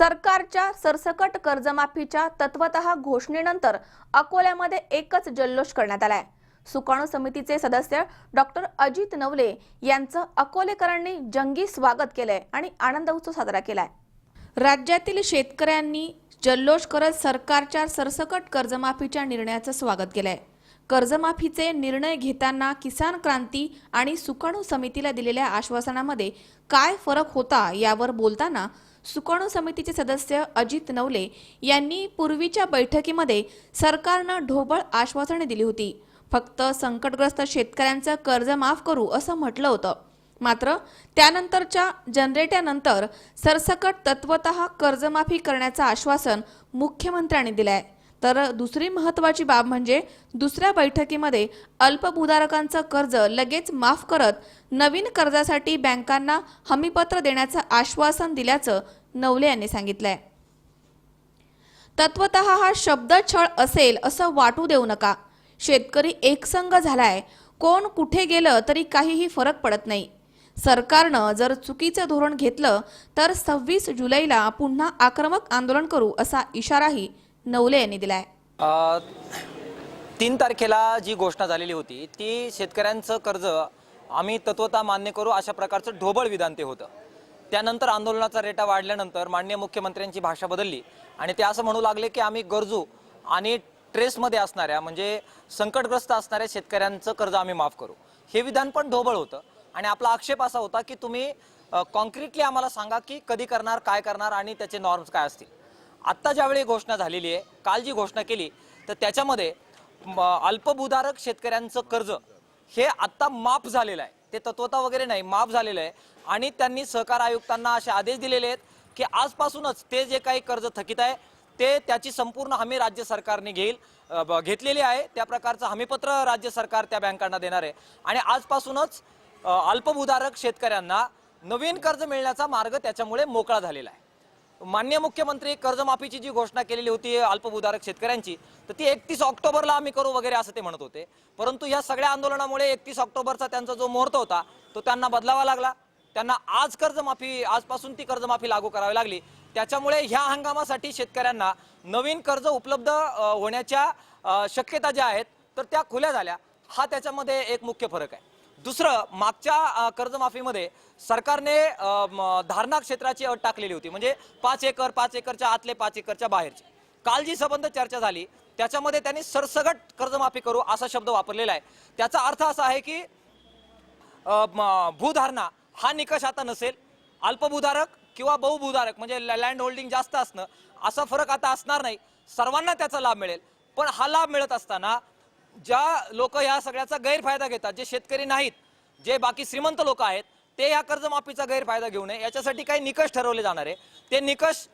सरकारच्या सरसकट कर्जमाफीच्या तत्वत घोषणेनंतर अकोल्यामध्ये एकच जल्लोष करण्यात आलाय. सुकाणू समितीचे सदस्य डॉक्टर अजित नवले यांचं अकोलेकरांनी जंगी स्वागत केलंय आणि आनंद उत्सव साजरा केलाय. राज्यातील शेतकऱ्यांनी जल्लोष करत सरकारच्या सरसकट कर्जमाफीच्या निर्णयाचं स्वागत केलंय. कर्जमाफीचे निर्णय घेताना किसान क्रांती आणि सुकाणू समितीला दिलेल्या आश्वासनामध्ये काय फरक होता यावर बोलताना सुकाणू समितीचे सदस्य अजित नवले यांनी पूर्वीच्या बैठकीमध्ये सरकारनं ढोबळ आश्वासने दिली होती. फक्त संकटग्रस्त शेतकऱ्यांचं कर्ज माफ करू असं म्हटलं होतं. मात्र त्यानंतरच्या जनरेट्यानंतर सरसकट तत्वत कर्जमाफी करण्याचं आश्वासन मुख्यमंत्र्यांनी दिलं आहे तर दुसरी महत्वाची बाब म्हणजे दुसऱ्या बैठकीमध्ये अल्पभूधारकांचं कर्ज लगेच माफ करत नवीन कर्जासाठी बँकांना हमीपत्र देण्याचं आश्वासन दिल्याचं नवले यांनी सांगितलंय. तत्वत हा शब्द छळ असेल असं वाटू देऊ नका. शेतकरी एकसंघ झालाय. कोण कुठे गेलं तरी काहीही फरक पडत नाही. सरकारनं जर चुकीचं धोरण घेतलं तर सव्वीस जुलैला पुन्हा आक्रमक आंदोलन करू असा इशाराही नवले यांनी दिला आहे तीन तारखेला जी घोषणा झालेली होती ती शेतकऱ्यांचं कर्ज आम्ही तत्वता मान्य करू अशा प्रकारचं ढोबळ विधान ते होतं. त्यानंतर आंदोलनाचा रेटा वाढल्यानंतर माननीय मुख्यमंत्र्यांची भाषा बदलली आणि ते असं म्हणू लागले की आम्ही गरजू आणि ट्रेसमध्ये असणाऱ्या म्हणजे संकटग्रस्त असणाऱ्या शेतकऱ्यांचं कर्ज आम्ही माफ करू. हे विधान पण ढोबळ होतं आणि आपला आक्षेप असा होता की तुम्ही कॉन्क्रीटली आम्हाला सांगा की कधी करणार काय करणार आणि त्याचे नॉर्म्स काय असतील. आत्ता ज्यावेळी घोषणा झालेली आहे काल जी घोषणा केली तर त्याच्यामध्ये म, अल्पभूधारक शेतकऱ्यांचं कर्ज हे आत्ता माफ झालेलं आहे. ते तत्वता वगैरे नाही माफ झालेलं आहे. आणि त्यांनी सहकार आयुक्तांना असे आदेश दिलेले आहेत की आजपासूनच ते जे काही कर्ज थकीत आहे ते त्याची संपूर्ण हमी राज्य सरकारने घेईल ब- घेतलेली आहे. त्या प्रकारचं हमीपत्र राज्य सरकार त्या बँकांना देणार आहे. आणि आजपासूनच अल्पभूधारक शेतकऱ्यांना नवीन कर्ज मिळण्याचा मार्ग त्याच्यामुळे मोकळा झालेला आहे. मान्य मुख्यमंत्री कर्जमाफीची जी घोषणा केलेली होती अल्पभूधारक शेतकऱ्यांची तर ती एकतीस ऑक्टोबरला आम्ही करू वगैरे असं ते म्हणत होते. परंतु या सगळ्या आंदोलनामुळे एकतीस ऑक्टोबरचा त्यांचा जो मुहूर्त होता तो त्यांना बदलावा लागला. त्यांना आज कर्जमाफी आजपासून ती कर्जमाफी लागू करावी लागली. त्याच्यामुळे ह्या हंगामासाठी शेतकऱ्यांना नवीन कर्ज उपलब्ध होण्याच्या शक्यता ज्या आहेत तर त्या खुल्या झाल्या. हा त्याच्यामध्ये एक मुख्य फरक आहे. दुसरं मागच्या कर्जमाफीमध्ये सरकारने म, धारणा क्षेत्राची अट टाकलेली होती. म्हणजे पाच एकर पाच एकरच्या आतले पाच एकरच्या बाहेरचे. काल जी संबंध चर्चा झाली त्याच्यामध्ये त्यांनी सरसगट कर्जमाफी करू असा शब्द वापरलेला आहे. त्याचा अर्थ असा आहे की म, भूधारणा हा निकष आता नसेल. अल्पभूधारक किंवा बहुभूधारक म्हणजे लँड होल्डिंग जास्त असणं असा फरक आता असणार नाही. सर्वांना त्याचा लाभ मिळेल. पण हा लाभ मिळत असताना ज्या लोक या सगळ्याचा गैरफायदा घेतात जे शेतकरी नाहीत जे बाकी श्रीमंत लोक आहेत ते या कर्जमाफीचा गैरफायदा घेऊ नये. याच्यासाठी काही निकष ठरवले जाणार आहे. ते निकष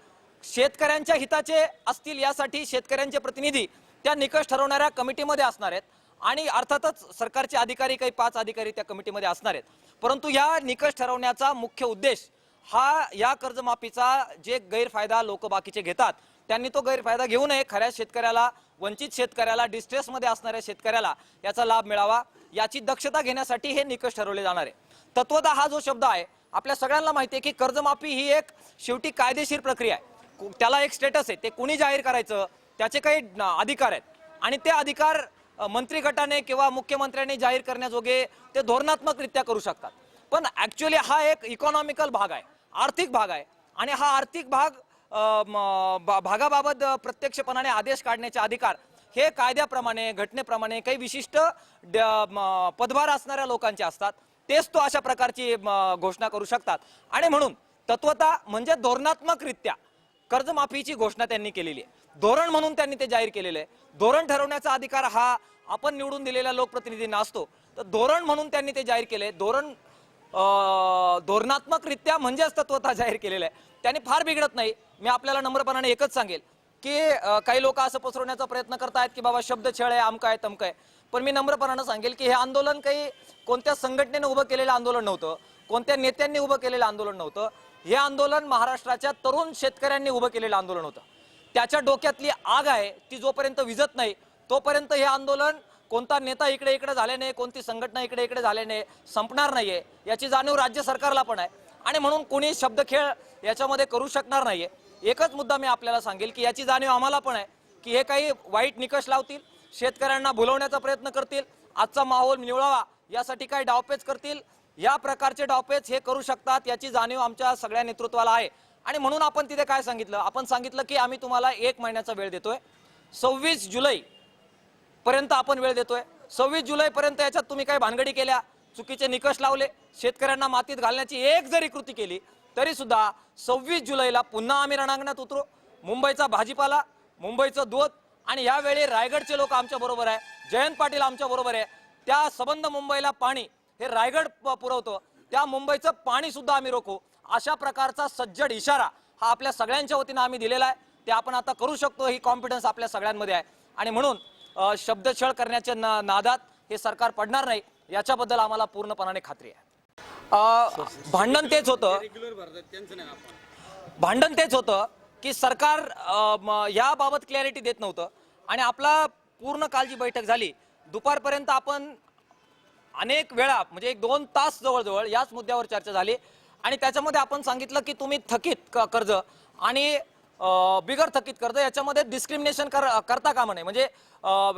शेतकऱ्यांच्या हिताचे असतील यासाठी शेतकऱ्यांचे प्रतिनिधी त्या निकष ठरवणाऱ्या कमिटीमध्ये असणार आहेत. आणि अर्थातच सरकारचे अधिकारी काही पाच अधिकारी त्या कमिटीमध्ये असणार आहेत. परंतु या निकष ठरवण्याचा मुख्य उद्देश हा या कर्जमाफीचा जे गैरफायदा लोक बाकीचे घेतात त्यांनी तो गैरफायदा घेऊ नये. खऱ्या शेतकऱ्याला वंचित शेतकऱ्याला डिस्ट्रेसमध्ये असणाऱ्या शेतकऱ्याला याचा लाभ मिळावा. याची दक्षता घेण्यासाठी हे निकष ठरवले जाणार आहे. तत्वता हा जो शब्द आहे आपल्या सगळ्यांना माहिती आहे की कर्जमाफी ही एक शेवटी कायदेशीर प्रक्रिया आहे. कु- त्याला एक स्टेटस आहे. ते कुणी जाहीर करायचं त्याचे काही अधिकार आहेत. आणि ते अधिकार मंत्री गटाने किंवा मुख्यमंत्र्यांनी जाहीर करण्याजोगे ते धोरणात्मकरित्या करू शकतात. पण ॲक्च्युली हा एक इकॉनॉमिकल भाग आहे. आर्थिक भाग आहे. आणि हा आर्थिक भाग भागाबाबत प्रत्यक्षपणाने आदेश काढण्याचे अधिकार हे कायद्याप्रमाणे घटनेप्रमाणे काही विशिष्ट ड- पदभार असणाऱ्या लोकांचे असतात. तेच तो अशा प्रकारची घोषणा करू शकतात. आणि म्हणून तत्वता म्हणजे धोरणात्मकरित्या कर्जमाफीची घोषणा त्यांनी केलेली आहे. धोरण म्हणून त्यांनी ते जाहीर केलेलं आहे. धोरण ठरवण्याचा अधिकार हा आपण निवडून दिलेल्या लोकप्रतिनिधींना असतो. तर धोरण म्हणून त्यांनी ते जाहीर केले धोरण धोरणात्मकरित्या म्हणजेच तत्वता जाहीर केलेलं आहे. त्याने फार बिघडत नाही. मी आपल्याला नम्रपणाने एकच सांगेल की काही लोक असं पसरवण्याचा प्रयत्न करतायत की बाबा शब्द छळ आहे आमका आहे तमका आहे. पण मी नम्रपणानं सांगेल की हे आंदोलन काही कोणत्या संघटनेने उभं केलेलं आंदोलन नव्हतं कोणत्या नेत्यांनी उभं केलेलं आंदोलन नव्हतं. हे आंदोलन महाराष्ट्राच्या तरुण शेतकऱ्यांनी उभं केलेलं आंदोलन होतं. त्याच्या डोक्यातली आग आहे ती जोपर्यंत विझत नाही तोपर्यंत हे आंदोलन कोणता नेता इकडे इकडे झाल्याने कोणती संघटना इकडे इकडे झाल्याने संपणार नाहीये. याची जाणीव राज्य सरकारला पण आहे. आणि म्हणून कोणी शब्दखेळ याच्यामध्ये करू शकणार नाहीये. एकच मुद्दा मी आपल्याला सांगेल की याची जाणीव आम्हाला पण आहे की हे काही वाईट निकष लावतील शेतकऱ्यांना भुलवण्याचा प्रयत्न करतील आजचा माहोल निवळावा यासाठी काही डावपेच करतील या प्रकारचे डावपेच हे करू शकतात याची जाणीव आमच्या सगळ्या नेतृत्वाला आहे. आणि म्हणून आपण तिथे काय सांगितलं? आपण सांगितलं की आम्ही तुम्हाला एक महिन्याचा वेळ देतोय. सव्वीस जुलै पर्यंत आपण वेळ देतोय. सव्वीस जुलै पर्यंत याच्यात तुम्ही काही भानगडी केल्या चुकीचे निकष लावले शेतकऱ्यांना मातीत घालण्याची एक जरी कृती केली तरी सुद्धा सव्वीस जुलैला पुन्हा आम्ही रणांगणात उतरू. मुंबईचा भाजीपाला मुंबईचं दूध आणि यावेळी रायगडचे लोक आमच्या बरोबर आहे. जयंत पाटील आमच्या बरोबर आहे. त्या सबंध मुंबईला पाणी हे रायगड प- पुरवतो. त्या मुंबईचं पाणी सुद्धा आम्ही रोखू. अशा प्रकारचा सज्जड इशारा हा आपल्या सगळ्यांच्या वतीनं आम्ही दिलेला आहे. ते आपण आता करू शकतो ही कॉन्फिडन्स आपल्या सगळ्यांमध्ये आहे. आणि म्हणून शब्दछळ करण्याच्या ना- नादात हे सरकार पडणार नाही याच्याबद्दल आम्हाला पूर्णपणाने खात्री आहे. भांडण तेच होतं. भांडण तेच होतं की सरकार याबाबत क्लॅरिटी देत नव्हतं आणि आपला पूर्ण कालची बैठक झाली. दुपारपर्यंत आपण अनेक वेळा म्हणजे एक दोन तास जवळजवळ याच मुद्द्यावर चर्चा झाली आणि त्याच्यामध्ये आपण सांगितलं की तुम्ही थकीत क- कर्ज आणि बिगर थकीत कर्ज याच्यामध्ये डिस्क्रिमिनेशन कर करता कामा नाही म्हणजे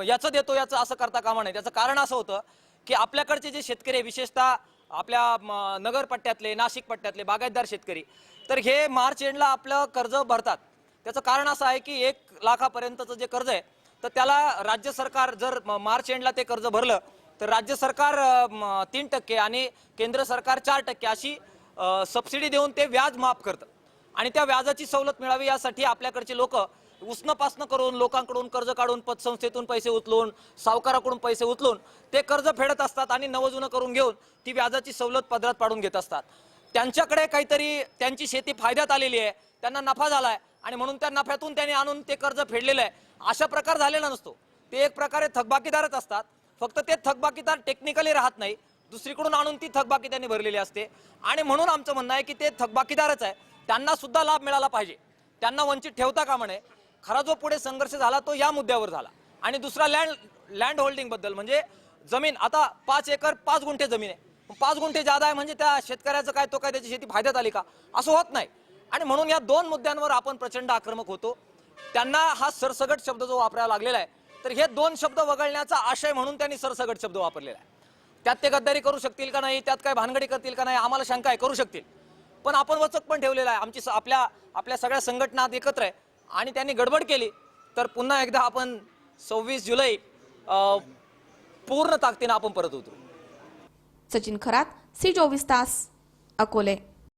याचं देतो याचं असं करता कामा नये. त्याचं कारण असं होतं की आपल्याकडचे जे शेतकरी आहे, विशेषतः आपल्या म, नगर पट्ट्यातले नाशिक पट्ट्यातले बागायतदार शेतकरी तर हे मार्च एंडला आपलं कर्ज भरतात. त्याचं कारण असं आहे की एक लाखापर्यंतचं जे कर्ज आहे तर त्याला राज्य सरकार जर मार्च एंडला ते कर्ज भरलं तर राज्य सरकार तीन टक्के आणि केंद्र सरकार चार टक्के अशी सबसिडी देऊन ते व्याज माफ करतं. आणि त्या व्याजाची सवलत मिळावी यासाठी आपल्याकडचे लोक उष्णपासनं करून लोकांकडून कर्ज काढून पतसंस्थेतून पैसे उचलून सावकाराकडून पैसे उचलून ते कर्ज फेडत असतात आणि नवजुनं करून घेऊन ती व्याजाची सवलत पदरात पाडून घेत असतात. त्यांच्याकडे काहीतरी त्यांची शेती फायद्यात आलेली आहे त्यांना नफा झाला आहे आणि म्हणून त्या नफ्यातून त्यांनी आणून ते कर्ज फेडलेलं आहे. अशा प्रकार झालेला नसतो. ते एक प्रकारे थकबाकीदारच असतात. फक्त ते थकबाकीदार टेक्निकली राहत नाही. दुसरीकडून आणून ती थकबाकी त्यांनी भरलेली असते. आणि म्हणून आमचं म्हणणं आहे की ते थकबाकीदारच आहे. त्यांना सुद्धा लाभ मिळाला पाहिजे. त्यांना वंचित ठेवता कामा नये खरा जो पुढे संघर्ष झाला तो या मुद्द्यावर झाला. आणि दुसरा लँड लँड होल्डिंगबद्दल म्हणजे जमीन. आता पाच एकर पाच गुंठे जमीन आहे. पाच गुंठे जादा आहे म्हणजे त्या शेतकऱ्याचं काय तो काय त्याची शेती फायद्यात आली का? असं होत नाही. आणि म्हणून या दोन मुद्द्यांवर आपण प्रचंड आक्रमक होतो. त्यांना हा सरसगट शब्द जो वापरायला लागलेला आहे तर हे दोन शब्द वगळण्याचा आशय म्हणून त्यांनी सरसगट शब्द वापरलेला आहे. त्यात ते गद्दारी करू शकतील का नाही? त्यात काय भानगडी करतील का नाही? आम्हाला शंका आहे करू शकतील. पण आपण वचक पण ठेवलेला आहे. आमची आपल्या आपल्या सगळ्या संघटना एकत्र आहे. आणि त्यांनी गडबड केली. तर पुन्हा एकदा आपण सव्वीस जुलै पूर्ण ताकदीनं आपण परत उतरू. सचिन खरात सी चोवीस तास अकोले.